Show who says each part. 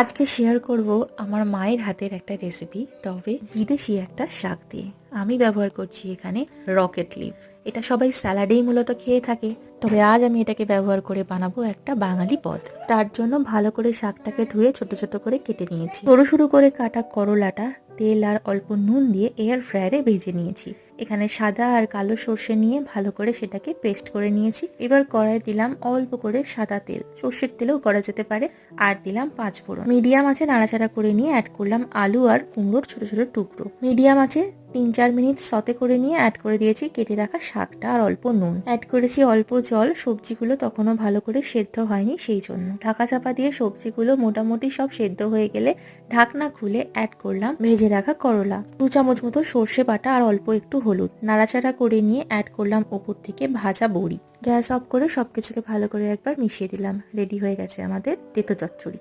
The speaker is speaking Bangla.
Speaker 1: আজকে শেয়ার করব আমার মায়ের হাতের একটা রেসিপি তবে বিদেশি একটা শাক দিয়ে। আমি ব্যবহার করছি এখানে রকেট লিভ এটা সবাই স্যালাডেই মূলত খেয়ে থাকে, তবে আজ আমি এটাকে ব্যবহার করে বানাবো একটা বাঙালি পদ। তার জন্য ভালো করে শাকটাকে ধুয়ে ছোট ছোট করে কেটে নিয়েছি। সরু সরু করে কাটা করলাটা তেল আর অল্প নুন দিয়ে এয়ার ফ্রায়ারে ভেজে নিয়েছি। এখানে সাদা আর কালো সর্ষে নিয়ে ভালো করে সেটাকে পেস্ট করে নিয়েছি। এবার কড়াই দিলাম অল্প করে সাদা তেল। সর্ষের তেলেও করা যেতে পারে। আর দিলাম পাঁচ ফোড়ন। মিডিয়াম আছে নাড়াচাড়া করে নিয়ে অ্যাড করলাম আলু আর কুমড়োর ছোট ছোট টুকরো। মিডিয়াম আছে তিন চার মিনিট সতে করে নিয়ে অ্যাড করে দিয়েছি কেটে রাখা শাকটা আর অল্প নুন। অ্যাড করেছি অল্প জল। সবজিগুলো তখনও ভালো করে সেদ্ধ হয়নি সেই জন্য। ঢাকা চাপা দিয়ে সবজিগুলো মোটামুটি সব সেদ্ধ হয়ে গেলে ঢাকনা খুলে অ্যাড করলাম ভেজে রাখা করলা। দু চামচ মতো সর্ষে বাটা আর অল্প একটু হলুদ। নাড়াচাড়া করে নিয়ে অ্যাড করলাম ওপর থেকে ভাজা বড়ি। গ্যাস অফ করে সব কিছুকে ভালো করে একবার মিশিয়ে দিলাম। রেডি হয়ে গেছে আমাদের তেতো চচ্চড়ি।